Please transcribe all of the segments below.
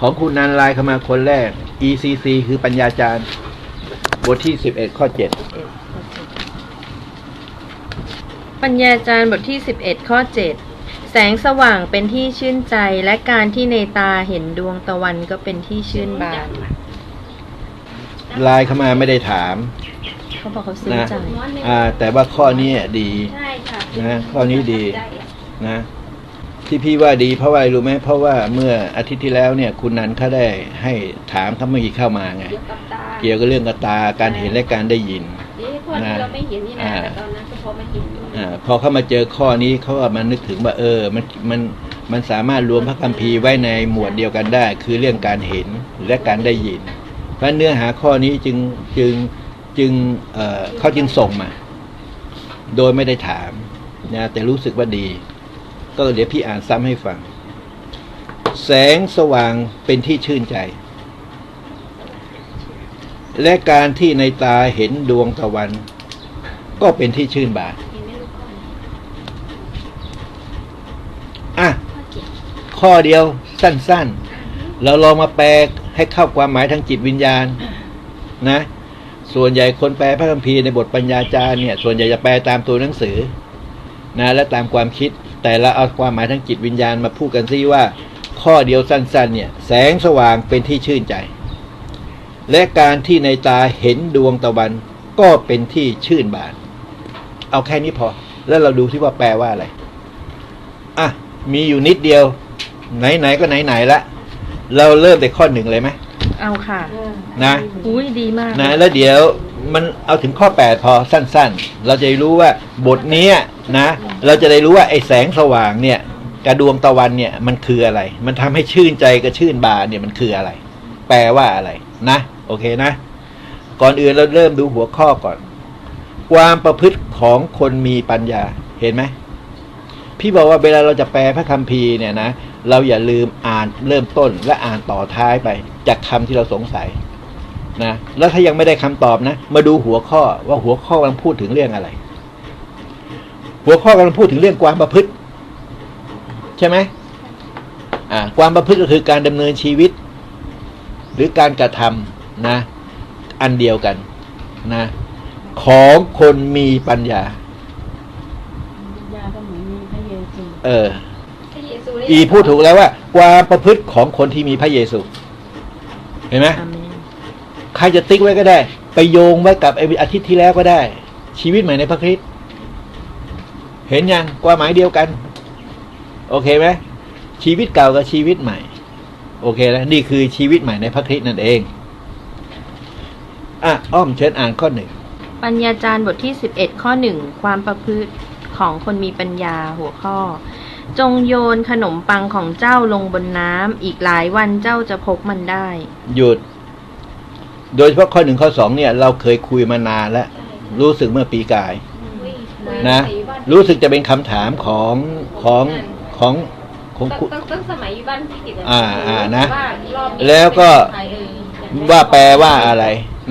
ของคุณนันไลน์เข้ามาคนแรก ECC คือปัญญาจารย์ บทที่สิบเอ็ดข้อเจ็ดปัญญาจารย์บทที่11ข้อ7แสงสว่างเป็นที่ชื่นใจและการที่ในตาเห็นดวงตะวันก็เป็นที่ชื่นบานไลน์เข้ามาไม่ได้ถาม เขาบอกเขาซื้อนะใจอ่า แต่ว่าข้อนี้ดีใช่ค่ะนะข้อนี้ดีนะ ที่พี่ว่าดีเพราะว่าอะไรรู้ไหมเพราะว่าเมื่ออาทิตย์ที่แล้วเนี่ย คุณนันเขาได้ให้ถามเขาเมื่อกี้เข้ามาไง เกี่ยวกับตาเกี่ยวกับเรื่องกระตาการเห็นและการได้ยินนี่พวกที่เราไม่เห็นนี่นะอ่าแต่ตอนนั้นก็พอมาเห็นอยู่อาพอเข้ามาเจอข้อนี้เขาก็มานึกถึงว่าเออมันมันมันสามารถรวมพระคัมภีร์ไว้ในหมวดเดียวกันได้ คือเรื่องการเห็นและการได้ยิน เพราะเนื้อหาข้อนี้จึงจึงจึงเอ่อเขาจึงส่งมา โดยไม่ได้ถามนะแต่รู้สึกว่าดี ก็เดี๋ยวพี่อ่านซ้ำให้ฟัง แสงสว่างเป็นที่ชื่นใจ และการที่ในตาเห็นดวงตะวัน ก็เป็นที่ชื่นบานอะข้อเดข้อเดียวสั้น ๆ เราลองมาแปลให้เข้าความหมายทางจิตวิญญาณ นะ ส่วนใหญ่คนแปลพระคัมภีร์ในบทปัญญาจารย์เนี่ย ส่วนใหญ่จะแปลตามตัวหนังสือ นะ และตามความคิดแต่เราเอาความหมายทางจิตวิญญาณมาพูดกันซิว่า ข้อเดียวสั้น ๆ เนี่ย แสงสว่างเป็นที่ชื่นใจ และการที่ในตาเห็นดวงตะวันก็เป็นที่ชื่นบาน เอาแค่นี้พอ แล้วเราดูที่ว่าแปลว่าอะไร อะ มีอยู่นิดเดียว ไหน ๆ ก็ไหน ๆ ละ เราเริ่มแต่ข้อหนึ่งเลยไหมเอาค่ะเออนะอุ้ยดีมากนะแล้วเดี๋ยวมันเอาถึงข้อแปดพอสั้น ๆ เราจะได้รู้ว่าบทเนี้ย นะ เราจะได้รู้ว่าไอ้แสงสว่างเนี่ยกระดวงตะวันเนี่ยมันคืออะไร มันทำให้ชื่นใจกับชื่นบานเนี่ยมันคืออะไร แปลว่าอะไรนะ โอเคนะ ก่อนอื่นเราเริ่มดูหัวข้อก่อน ความประพฤติของคนมีปัญญาเห็นไหมพี่บอกว่าเวลาเราจะแปลพระคัมภีร์เนี่ยนะเราอย่าลืมอ่านเริ่มต้นและอ่านต่อท้ายไป จากคำที่เราสงสัยนะแล้วถ้ายังไม่ได้คำตอบนะ มาดูหัวข้อว่าหัวข้อกำลังพูดถึงเรื่องอะไร หัวข้อกำลังพูดถึงเรื่องความประพฤติ ใช่ไหมอ่าความประพฤติก็คือการดำเนินชีวิต หรือการกระทำนะ อันเดียวกันนะ ของคนมีปัญญายาก็เหมือนมีพระเยซูเออพระเยซูนี่อีพูดถูกแล้วว่า ความประพฤติของคนที่มีพระเยซู เห็นไหมอาเมนใครจะติ๊กไว้ก็ได้ ไปโยงไว้กับไอ้อาทิตย์ที่แล้วก็ได้ ชีวิตใหม่ในพระคริสต์ เห็นยังความหมายเดียวกัน โอเคไหมชีวิตเก่ากับชีวิตใหม่ โอเคแล้วนี่คือชีวิตใหม่ในพระคริสต์นั่นเองอะอ้อมเชิญอ่านข้อหนึ่งปัญญาจารย์บทที่11ข้อ1ความประพฤติของคนมีปัญญาหัวข้อ จงโยนขนมปังของเจ้าลงบนน้ำอีกหลายวันเจ้าจะพบมันได้ หยุด โดยเฉพาะข้อหนึ่งข้อสองเนี่ย เราเคยคุยมานานแล้ว รู้สึกเมื่อปีกายอุ้ยนะสมัยบ้า รู้สึกจะเป็นคำถามของของของของตั้งคุณ ตั้งตั้งสมัยบ้านพี่กิตอ่าอ่านะว่ารอบนี้แล้วก็ใครเออว่าแปลว่าอะไร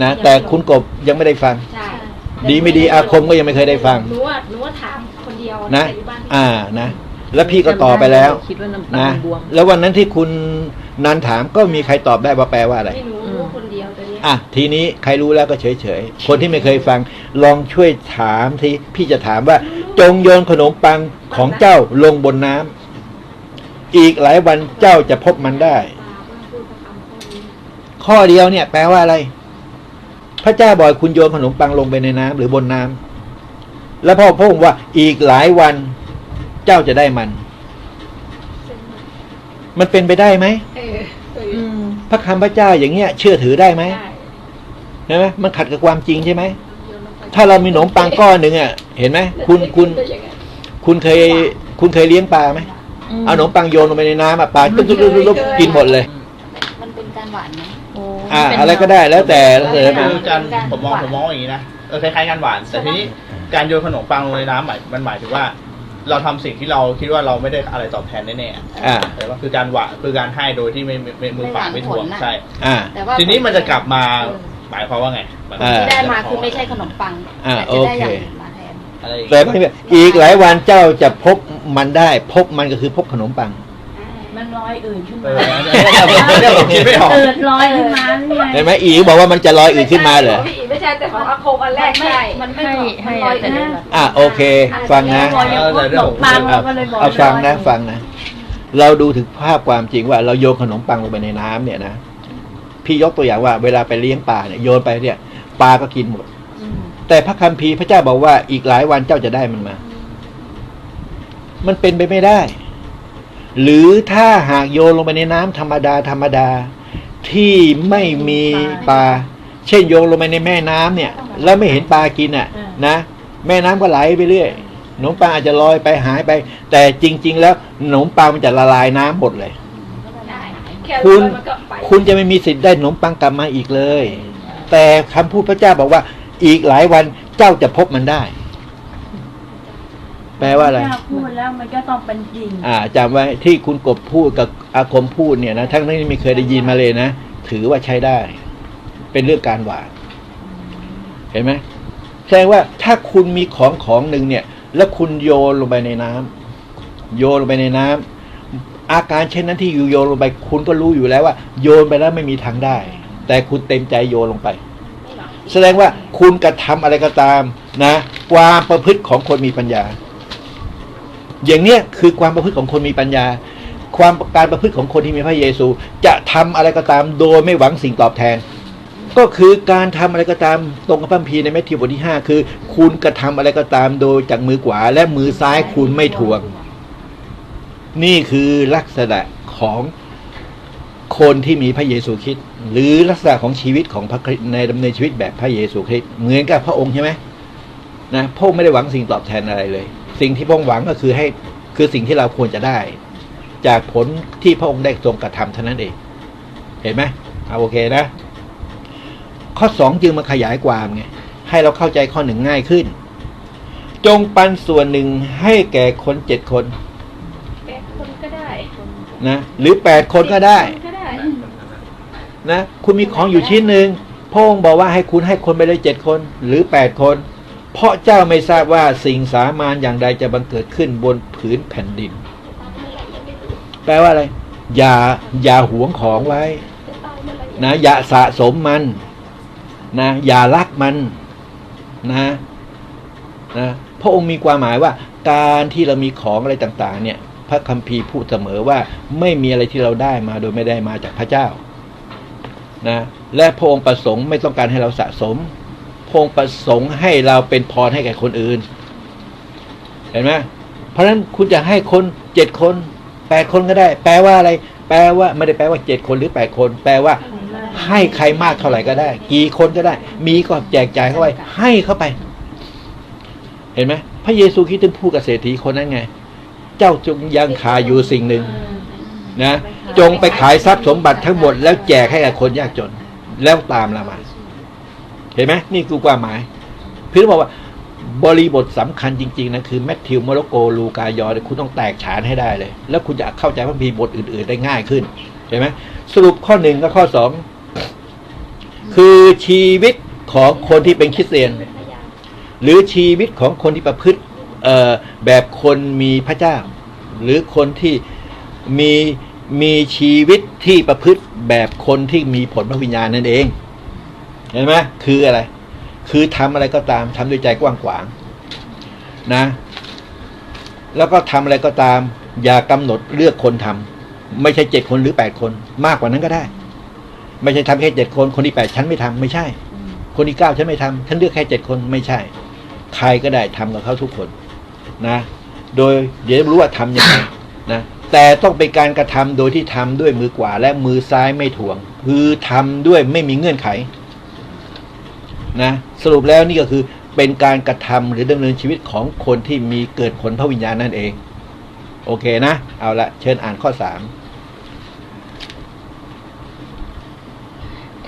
นะแต่คุณกบยังไม่ได้ฟัง ใช่ดีไม่ดีอาคมก็ยังไม่เคยได้ฟัง หนูว่าหนูว่าถามคนเดียวนะ แต่อยู่บ้านพี่อ่านะ แล้วพี่ก็ตอบไปแล้วคิดว่าน้ำตานะ ลบวม แล้ววันนั้นที่คุณนันถามก็มีใครตอบได้ว่าแปลว่าอะไร ไม่รู้รู้ว่าคนเดียวแต่เนี้ย อะทีนี้ใครรู้แล้วก็เฉยเฉยๆคนที่ไม่เคยฟังลองช่วยถามทีพี่จะถามว่า จงโยนขนมปังของเจ้าลงบนน้ำอีกหลายวันเจ้าจะพบมันได้ ข้อเดียวเนี่ย แปลว่าอะไร พระเจ้าบอกให้คุณโยนขนมปังลงไปในน้ำหรือบนน้ำแล้วพ่อพระองค์ว่าอีกหลายวันเจ้าจะได้มัน มันเป็นไปได้ไหมเออเอออืมพระคำพระเจ้าอย่างเงี้ย เชื่อถือได้ไหมได้ ใช่ไหมมันขัดกับความจริงใช่ไหม ถ้าเรามีขนมปังก้อนหนึ่งอะ เห็นไหมคุณคุณได้ยังไงคุณเคย คุณเคยเลี้ยงปลาไหมมเอาขนมปังโยนลงไปในน้ำอะปลาตุ๊บตุ๊บตุ๊บตุ๊บกินหมดเลย มันเป็นการหวานไหมโอ้อ่าเป็นอะไรก็ได้แล้วแต่แล้วแต่หวานคือการผมมองผมมองอย่างนี้นะเออคล้ายๆการหวาน แต่ทีนี้การโยนขนมปังลงในน้ำหมายมันหมายถึงว่า เราทำสิ่งที่เราคิดว่าเราไม่ได้อะไรตอบแทนแน่ๆอ่าแต่ว่าคือการหวานคือการให้โดยที่ไม่ไม่ไม่มือเปล่าไม่ทวงใช่อ่าแต่ว่าทีนี้มันจะกลับมา หมายความว่าไงมันอ่า ที่ได้มาคือไม่ใช่ขนมปังอ่าแต่จะได้อย่างโอเค อื่นมาแทน อะไรอย่างแต่เงี้ยไม่อีกหลายวันเจ้าจะพบมันได้ พบมันก็คือพบขนมปัง มันมันลอยอื่นขึ้นเอมาอเนี่ยผมคิดไม่ออก เกิดลอยขึ้นมานี่ไง เห็นไหมอีกบอกว่ามันจะลอยอื่นขึ้นมาเหรอไม่ใช่ไม่ใช่แต่ของอาคมอันแรกใช่ มันไม่ให้บอกให้มันลอยแต่ขึ้นเดี๋ยวมาก่อนอะโอเค ฟังนะลอยอย่างพวกขนมปังเราก็เลยบอกเอาฟังนะลอยฟังนะ เราดูถึงภาพความจริงว่าเราโยนขนมปังลงไปในน้ำเนี่ยนะ พี่ยกตัวอย่างว่าเวลาไปเลี้ยงปลาเนี่ยโยนไปเนี่ยปลาก็กินหมดอืมแต่พระคัมภีร์พระเจ้าบอกว่าอีกหลายวันเจ้าจะได้มันมา มันเป็นไปไม่ได้ หรือถ้าหากโยนลงไปในน้ำธรรมดาธรรมดา ที่ไม่มีปลาเช่นโยนลงไปในแม่น้ำเนี่ย แล้วไม่เห็นปลากินอะ นะแม่น้ำก็ไหลไปเรื่อยขนมปังอาจจะลอยไปหายไป แต่จริง ๆ แล้วขนมปังมันจะละลายน้ำหมดเลยได้แค่คุณมันก็ไปคุณจะไม่มีสิทธิ์ได้ขนมปังกลับมาอีกเลย แต่คำพูดพระเจ้าบอกว่า อีกหลายวันเจ้าจะพบมันได้ แปลว่าอะไรถ้พูดแล้วมันก็ต้องเป็นจริง อ่าจำไว้ที่คุณกบพูดกับอาคมพูดเนี่ยนะทั้งนั้นที่ไม่เคยได้ยินมาเลยนะถือว่าใช้ได้ เป็นเรื่องการหวานเห็นไหมแสดงว่าถ้าคุณมีของของหนึ่งเนี่ย แล้วคุณโยนลงไปในน้ำโยนลงไปในน้ำ อาการเช่นนั้นที่อยู่โยนลงไป คุณก็รู้อยู่แล้วว่า โยนไปแล้วไม่มีทางได้ แต่คุณเต็มใจโยนลงไป แสดงว่าคุณกระทำอะไรก็ตามนะ ความประพฤติของคนมีปัญญา อย่างเนี้ยคือความประพฤติของคนมีปัญญา ความการประพฤติของคนที่มีพระเยซู จะทำอะไรก็ตามโดยไม่หวังสิ่งตอบแทน ก็คือการทำอะไรก็ตามตรงกับพระคัมภีในแมทธิวบทที่ห้าคือ คุณกระทำอะไรก็ตามโดยจากมือขวาและมือซ้ายคุณไม่ทวง นี่คือลักษณะของคนที่มีพระเยซูคริสต์หรือลักษณะของชีวิตของพระคริสต์ในดำเนินชีวิตแบบพระเยซูคริสต์เหมือนกับพระองค์ใช่ไหมนะพระองค์ไม่ได้หวังสิ่งตอบแทนอะไรเลย สิ่งที่พระองค์หวังก็คือให้คือสิ่งที่เราควรจะได้ จากผลที่พระองค์ได้ทรงกระทำเท่านั้นเอง เห็นไหมเอาโอเคนะ ข้อสองจึงมาขยายความไงให้เราเข้าใจข้อหนึ่งง่ายขึ้น จงปันส่วนหนึ่งให้แก่คนเจ็ดคน ดคนก็ได้นะหรือแปดคนก็ได้คนก็ได้นะคุณมีของอยู่ชิ้นหนึ่งพระองค์บอกว่าให้คุณให้คนไปเลยเจ็ดคนหรือแปดคน เพราะเจ้าไม่ทราบว่าสิ่งสามานอย่างใดจะบังเกิดขึ้นบนผืนแผ่นดิน แปลว่าอะไร อย่าอย่าหวงของไว้นะอย่าสะสมมันนะอย่ารักมันนะนะพระองค์มีความหมายว่าการที่เรามีของอะไรต่าง ๆ เนี่ย พระคัมภีร์พูดเสมอว่าไม่มีอะไรที่เราได้มาโดยไม่ได้มาจากพระเจ้านะและพระองค์ประสงค์ไม่ต้องการให้เราสะสมพระองค์ประสงค์ให้เราเป็นพรให้แก่คนอื่น เห็นไหมเพราะฉะนั้นคุณจะให้คนเจ็ดคนแปดคนก็ได้ แปลว่าอะไร แปลว่าไม่ได้แปลว่าเจ็ดคนหรือแปดคน แปลว่า ให้ใครมากเท่าไหร่ก็ได้ กี่คนก็ได้ มีก็แจกจ่ายเข้าไป ให้เข้าไป เห็นไหมพระเยซูคริสต์ถึงพูดกับเศรษฐีคนนั้นไง เจ้าจงยังขาดอยู่สิ่งหนึ่งนะจงไปขายทรัพย์สมบัติทั้งหมดแล้วแจกให้กับคนยากจน แล้วตามเรามา เห็นไหมนี่คือความหมายพี่ต้องบอกว่า บริบทสำคัญจริง ๆนะคือแมทธิวโมโรโกลูกายอเนี่ยคุณต้องแตกฉานให้ได้เลย แล้วคุณจะเข้าใจพระคัมภีร์บทอื่น ๆ ได้ง่ายขึ้นเห็นไหมสรุปข้อหนึ่งกับข้อสองคือชีวิตของคนที่เป็นคริสเตียน หรือชีวิตของคนที่ประพฤติเอ่อ แบบคนมีพระเจ้า หรือคนที่มีมีชีวิตที่ประพฤติแบบคนที่มีผลพระวิญญาณนั่นเอง เห็นไหมคืออะไร คือทำอะไรก็ตามทำด้วยใจกว้างขวางนะ แล้วก็ทำอะไรก็ตาม อย่ากำหนดเลือกคนทำไม่ใช่เจ็ดคนหรือแปดคน มากกว่านั้นก็ได้ ไม่ใช่ทำแค่เจ็ดคน คนที่แปดฉันไม่ทำไม่ใช่ คนที่เก้าฉันไม่ทำฉันเลือกแค่เจ็ดคนไม่ใช่ ใครก็ได้ทำกับเขาทุกคน นะ โดยเดี๋ยวรู้ว่าทำยังไงนะแต่ต้องเป็นการกระทำโดยที่ทำด้วยมือขวาและมือซ้ายไม่ถ่วง คือทำด้วยไม่มีเงื่อนไขนะสรุปแล้วนี่ก็คือเป็นการกระทำหรือดำเนินชีวิตของคนที่มีเกิดผลพระวิญญาณนั่นเอง โอเคนะ เอาละเชิญอ่านข้อสาม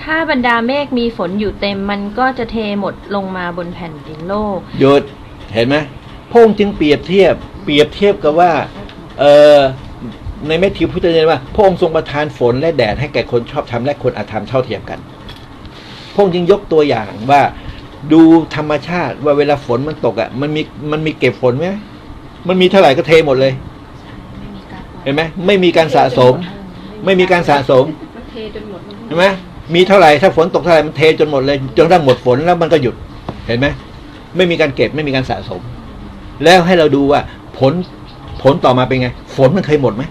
ถ้าบรรดาเมฆมีฝนอยู่เต็มมันก็จะเทหมดลงมาบนแผ่นดินโลกหยุดเห็นไหม พระองค์จึงเปรียบเทียบ เปรียบเทียบกับว่าเออในแมทธิวพุทธเจ้าว่าพระองค์ทรงประทานฝนและแดดให้แก่คนชอบธรรมและคนอาธรรมเท่าเทียมกันพระองค์จึงยกตัวอย่างว่าดูธรรมชาติว่าเวลาฝนมันตกอะมันมีมันมีเก็บฝนไหมมันมีเท่าไหร่ก็เทหมดเลย เห็นไหมไม่มีการสะสม ไม่มีการสะสมเทจนหมดเห็นไหมมีเท่าไหร่ถ้าฝนตกเท่าไหร่มันเทจนหมดเลยจนทั่งหมดฝนแล้วมันก็หยุดเห็นไหมไม่มีการเก็บไม่มีการสะสม แล้วให้เราดูว่าผลผลต่อมาเป็นไง ฝนมันเคยหมดไหม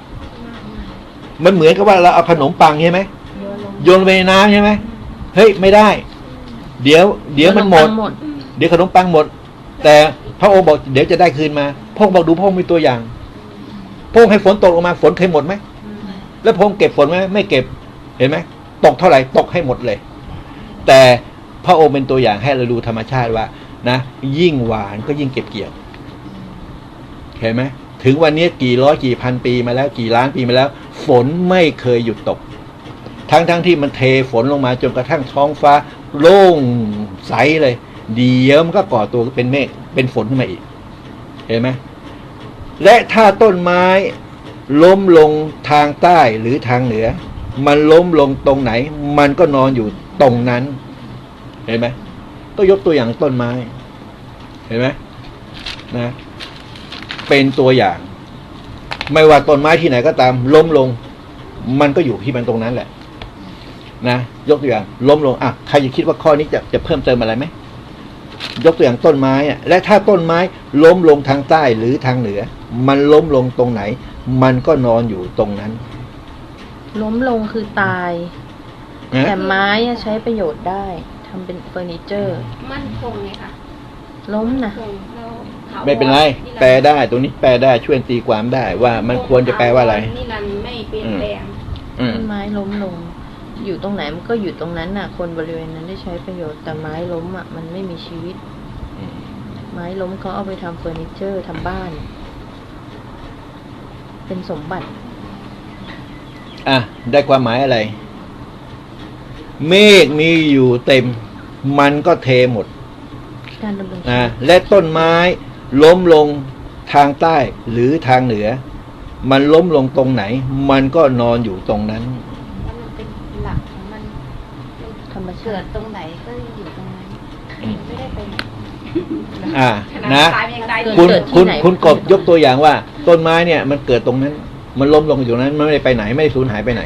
มันเหมือนกับว่าเราเอาขนมปังใช่ไหมโยนลงโยนไปในน้ำใช่ไหมเฮ้ยไม่ได้ เดี๋ยว เดี๋ยวมันหมดขปังหมด เดี๋ยวขนมปังหมด แต่พระองค์บอกเดี๋ยวจะได้คืนมาพระองค์บอกดูพระองค์มีตัวอย่างพระองค์ให้ฝนตกลงมาฝนเคยหมดไหมแล้วพระองค์เก็บฝนไหมไม่เก็บเห็นไหมตกเท่าไหร่ตกให้หมดเลย แต่พระองค์เป็นตัวอย่างให้เราดูธรรมชาติว่านะยิ่งหวานก็ยิ่งเก็บเกี่ยว เห็นไหมถึงวันนี้กี่ร้อยกี่พันปีมาแล้วกี่ล้านปีมาแล้ว ฝนไม่เคยหยุดตก ทั้งทั้งที่มันเทฝนลงมาจนกระทั่งท้องฟ้า โล่งใสเลย เดี๋ยวมันก็ก่อตัวเป็นเมฆเป็นฝนขึ้นมาอีก เห็นไหมและถ้าต้นไม้ล้มลงทางใต้หรือทางเหนือ มันล้มลงตรงไหน มันก็นอนอยู่ตรงนั้น เห็นไหมก็ยกตัวอย่างต้นไม้ เห็นไหมนะ เป็นตัวอย่าง ไม่ว่าต้นไม้ที่ไหนก็ตาม ล้มลง มันก็อยู่ที่มันตรงนั้นแหละ นะยกตัวอย่าง ล้มลงอะใครจะคิดว่าข้อนี้จะจะเพิ่มเติมอะไรไหมยกตัวอย่างต้นไม้อะและถ้าต้นไม้ล้มลงทางใต้หรือทางเหนือ มันล้มลงตรงไหน มันก็นอนอยู่ตรงนั้น ล้มลงคือตายนะแต่ไม้อะใช้ประโยชน์ได้ทำเป็นเฟอร์นิเจอร์ มั่นคงไงค่ะล้มนะคงแล้วถาว ไม่เป็นไร แปลได้ตรงนี้แปลได้ช่วยตีความได้ว่ามันควรจะแปลว่าอะไรนิรันดร์ไม่เปลี่ยนแปลงอืมต้นไม้ล้มลง อยู่ตรงไหนมันก็อยู่ตรงนั้นน่ะ คนบริเวณนั้นได้ใช้ประโยชน์แต่ไม้ล้มอะมันไม่มีชีวิต ไม้ล้มเขาเอาไปทำเฟอร์นิเจอร์ทำบ้าน เป็นสมบัติ อะ ได้ความหมายอะไร เมฆมีอยู่เต็ม มันก็เทหมดการดำรงชีนะวิตและต้นไม้ ล้มลงทางใต้หรือทางเหนือ มันล้มลงตรงไหน มันก็นอนอยู่ตรงนั้น แล้วมันเป็นหลักของมันธรรมเกิชาดติตรงไหนก็อยู่ตรงนั้นไม่ได้ไปไหนอ่าขนาดนะ ตายยังตายคุณเกิดที่คุณไหน คุณกบยกตัวอย่างว่า ต้นไม้เนี่ยมันเกิดตรงนั้น มันล้มลงอยู่ตรงนั้นมันไม่ได้ไปไหนไม่ได้สูญหายไปไหน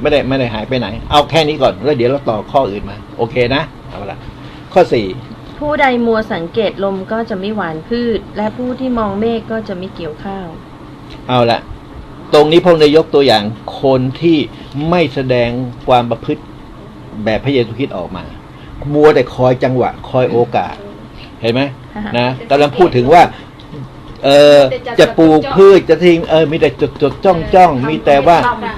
ไม่ได้ไม่ได้หายไปไหน เอาแค่นี้ก่อนแล้วเดี๋ยวเราต่อข้ออื่นมา โอเคนะเอาละข้อสี่ ผู้ใดมัวสังเกตลมก็จะไม่หวานพืช และผู้ที่มองเมฆก็จะไม่เกี่ยวข้าว เอาละตรงนี้พงได้ยกตัวอย่างคนที่ไม่แสดงความประพฤติแบบพระเยซูคริสต์ออกมา มัวแต่คอยจังหวะ คอยโอกาส เห็นไหมนะกำลังพูดถึงว่า เออจะปลูกพืชจะทิ้งเออ มีแต่จดจดจ้องจ้องมีแต่ว่า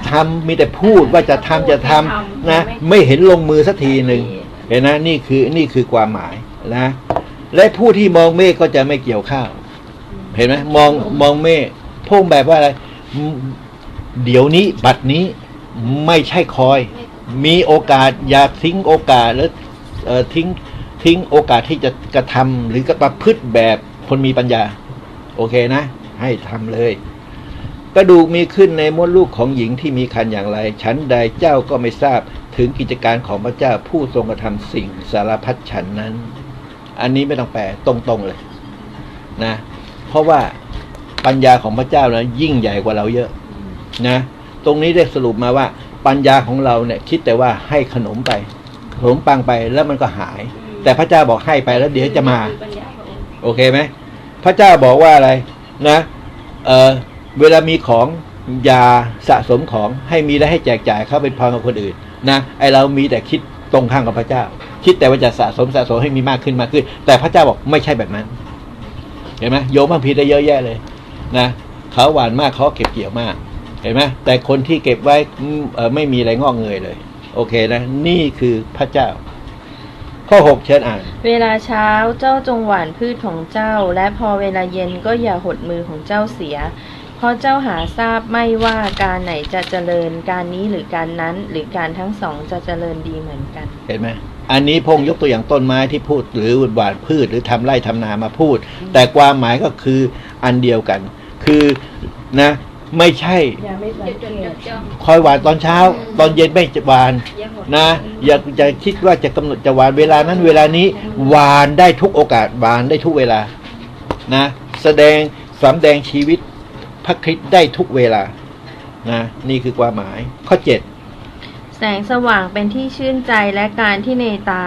ทำมีแต่พูดว่าจะทำจะทำนะ ไม่เห็นลงมือสักทีหนึ่งเห็นนะนี่คือนี่คือความหมาย นะ และผู้ที่มองเมฆก็จะไม่เกี่ยวข้าว เห็นไหมมองมองเมฆพุ่งแบบว่าอะไร เดี๋ยวนี้บัดนี้ไม่ใช่คอย มีโอกาสอย่าทิ้งโอกาสแล้วเออทิ้งทิ้งโอกาสที่จะกระทำหรือกระประพฤติแบบคนมีปัญญา โอเคนะ ให้ทำเลย กระดูกมีขึ้นในมดลูกของหญิงที่มีคันอย่างไรฉันใดเจ้าก็ไม่ทราบถึงกิจการของพระเจ้าผู้ทรงกระทำสิ่งสารพัดฉันนั้น อันนี้ไม่ต้องแปลตรงๆเลยนะ เพราะว่าปัญญาของพระเจ้านะยิ่งใหญ่กว่าเราเยอะนะ ตรงนี้ได้สรุปมาว่า ปัญญาของเราเนี่ย คิดแต่ว่าให้ขนมไปขนมปังไปแล้วมันก็หาย แต่พระเจ้าบอกให้ไปแล้วเดี๋ยวจะมา โอเคไหมพระเจ้าบอกว่าอะไรนะเออเวลามีของอย่าสะสมของให้มีและให้แจกจ่ายเข้าเป็นพรกับคนอื่นนะไอเรามีแต่คิดตรงข้ามกับพระเจ้า คิดแต่ว่าจะสะสมสะสมให้มีมากขึ้นมากขึ้น แต่พระเจ้าบอกไม่ใช่แบบนั้น เห็นไหมโยมพังพีได้เยอะแยะเลย นะเขาหวานมากเขาเก็บเกี่ยวมาก เห็นไหมแต่คนที่เก็บไว้อืมเอ่อไม่มีอะไรงอกเงยเลย โอเคนะ นี่คือพระเจ้า ข้อหกเชิญอ่าน เวลาเช้าเจ้าจงหว่านพืชของเจ้า และพอเวลาเย็นก็อย่าหดมือของเจ้าเสียเพราะเจ้าหาทราบไม่ว่าการไหนจะเจริญการนี้หรือการนั้น หรือการทั้งสองจะเจริญดีเหมือนกัน เห็นไหม อันนี้พงยกตัวอย่างต้นไม้ที่พูดหรือหวานพืชหรือทำไร่ทำนามาพูด แต่ความหมายก็คืออันเดียวกัน คือนะไม่ใช่อย่าไม่สังจดเกจดตจ้องคอยหวานตอนเช้า ตอนเย็นไม่จะหวานอย่าหดนะอย่าจะคิดว่าจะกำหนดจะหวานเวลานั้นเวลานี้หวานได้ทุกโอกาสหวานได้ทุกเวลานะแสดงสำแดงชีวิตพระคริสต์ได้ทุกเวลานะนี่คือความหมายข้อเจ็ด แสงสว่างเป็นที่ชื่นใจและการที่ในตา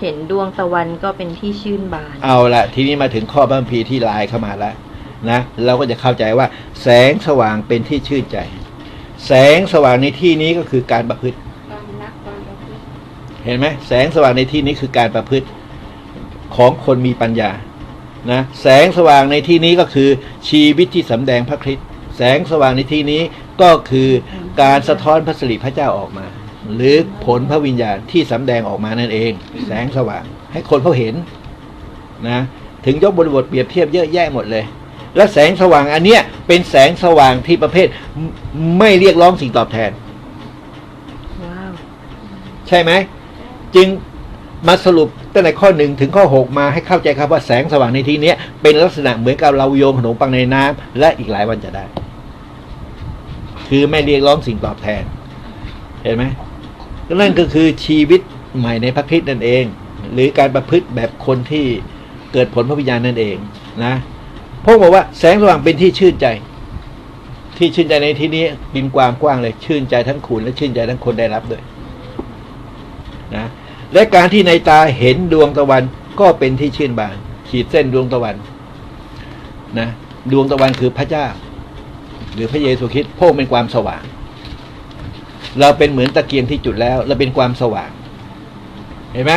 เห็นดวงตะวันก็เป็นที่ชื่นบาน เอาละทีนี้มาถึงข้อบัมพีที่ลายเข้ามาแล้วนะ เราก็จะเข้าใจว่า แสงสว่างเป็นที่ชื่นใจ แสงสว่างในที่นี้ก็คือการประพฤติความรักความประพฤติเห็นไหมแสงสว่างในที่นี้คือการประพฤติของคนมีปัญญานะแสงสว่างในที่นี้ก็คือชีวิตที่สำแดงพระคริสต์แสงสว่างในที่นี้ก็คือการสะท้อนพระสิริพระเจ้าออกมา หรือผลพระวิญญาณที่สำแดงออกมานั่นเอง แสงสว่าง ให้คนเขาเห็นนะถึงยกบริบทเปรียบเทียบเยอะแยะหมดเลย และแสงสว่างอันเนี้ยเป็นแสงสว่างที่ประเภทไม่ไม่เรียกร้องสิ่งตอบแทนว้าวใช่ไหม จึงมาสรุปตั้งแต่ข้อหนึ่งถึงข้อหกมาให้เข้าใจครับว่าแสงสว่างในที่เนี้ยเป็นลักษณะเหมือนกับเราโยนขนมปังในน้ำและอีกหลายวันจะได้ คือไม่เรียกร้องสิ่งตอบแทน เห็นไหม นั่นก็คือชีวิตใหม่ในพระคริสต์นั่นเอง หรือการประพฤติแบบคนที่เกิดผลพระวิญญาณนั่นเองนะพระองบอกว่าแสงสว่างเป็นที่ชื่นใจ ที่ชื่นใจในที่นี้บินกว้างกว้างเลยชื่นใจทั้งคุณและชื่นใจทั้งคนได้รับด้วยนะและการที่ในตาเห็นดวงตะวันก็เป็นที่ชื่นบาน ขีดเส้นดวงตะวันนะดวงตะวันคือพระเจ้า หรือพระเยซูคริสต์พระองเป็นความสว่าง เราเป็นเหมือนตะเกียงที่จุดแล้ว เราเป็นความสว่าง เห็นไหม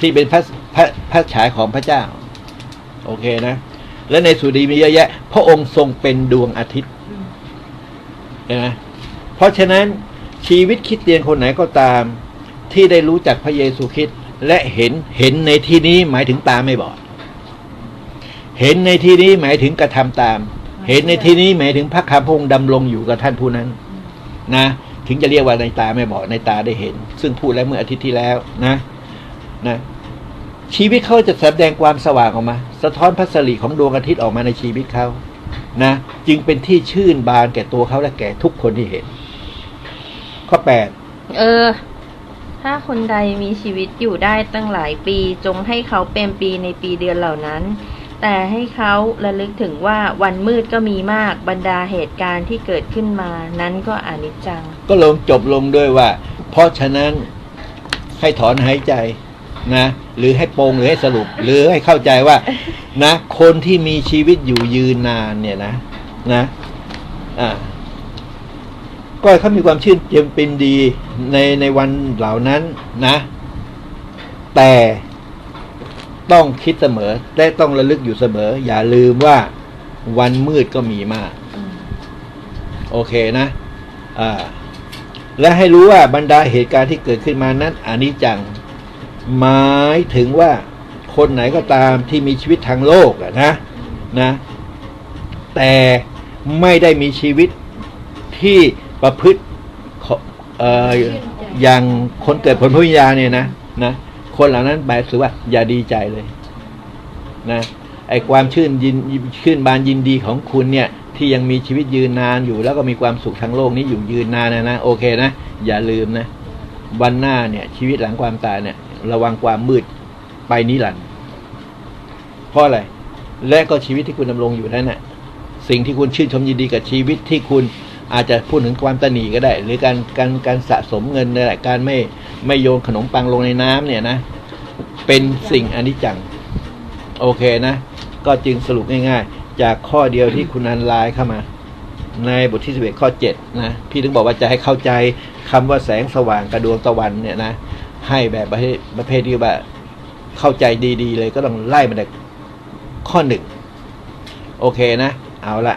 ที่เป็นพระพระพระฉายของพระเจ้า โอเคนะ และในสุดีมีเยอะแยะ พระองค์ทรงเป็นดวงอาทิตย์เห็นไหมเพราะฉะนั้นชีวิตคิดเตียนคนไหนก็ตาม ที่ได้รู้จักพระเยซูคริสต์และเห็นเห็นในที่นี้หมายถึงตาไม่บอด เห็นในที่นี้หมายถึงกระทำตาม เห็นในที่นี้หมายถึงพระคำพงดำรงอยู่กับท่านผู้นั้น นะ ถึงจะเรียกว่าในตาไม่บอดในตาได้เห็น ซึ่งพูดแล้วเมื่ออาทิตย์ที่แล้วนะนะชีวิตเขาจะแสดงความสว่างออกมา สะท้อนพระสิริของดวงอาทิตย์ออกมาในชีวิตเขานะจึงเป็นที่ชื่นบานแก่ตัวเขาและแก่ทุกคนที่เห็น ข้อแปดเออ ถ้าคนใดมีชีวิตอยู่ได้ตั้งหลายปี จงให้เขาเป็นปีในปีเดือนเหล่านั้น แต่ให้เขาระลึกถึงว่าวันมืดก็มีมากบรรดาเหตุการณ์ที่เกิดขึ้นมานั้นก็อนิจจัง ก็ลงจบลงด้วยว่า เพราะฉะนั้นให้ถอนหายใจนะหรือให้โปงหรือให้สรุป หรือให้เข้าใจว่านะ คนที่มีชีวิตอยู่ยืนนานเนี่ยนะนะอ่าก็เขามีความชื่นเย็นเป็นดีในในวันเหล่านั้นนะ แต่ ต้องคิดเสมอ และต้องระลึกอยู่เสมอ อย่าลืมว่าวันมืดก็มีมาก โอเคนะอ่าและให้รู้ว่าบรรดาเหตุการณ์ที่เกิดขึ้นมานั้นอนิจจัง หมายถึงว่าคนไหนก็ตามที่มีชีวิตทางโลกอะนะนะ แต่ไม่ได้มีชีวิตที่ประพฤติขอเอ่ออย่างคนเกิดผลพระวิญญาณเนี่ยนะนะ คนเหล่านั้นหมายถึงว่า อย่าดีใจเลยนะไอความชื่นยินชื่นบานยินดีของคุณเนี่ย ที่ยังมีชีวิตยืนนานอยู่ แล้วก็มีความสุขทางโลกนี้อยู่ยืนนานนะนะโอเคนะ อย่าลืมนะวันหน้าเนี่ย ชีวิตหลังความตายเนี่ย ระวังความมืดไปนิรันดร์เพราะอะไร และก็ชีวิตที่คุณดำรงอยู่นั้นน่ะสิ่งที่คุณชื่นชมยินดีกับชีวิตที่คุณอาจจะพูดถึงความตนีก็ได้ หรือการการการสะสมเงินนี่แหละการไม่ ไม่โยนขนมปังลงในน้ำเนี่ยนะ เป็นสิ่งอนิจจัง โอเคนะ ก็จึงสรุปง่ายๆ จากข้อเดียวที่คุณนันไลน์เข้ามา ในบทที่สิบเอ็ดข้อเจ็ดนะ พี่ถึงบอกว่าจะให้เข้าใจคำว่าแสงสว่างกระดวงตะวันเนี่ยนะ ให้แบบประเภทประเภทที่ว่าเข้าใจดีๆ เลยก็ต้องไล่มาจากข้อหนึ่งโอเคนะ เอาละ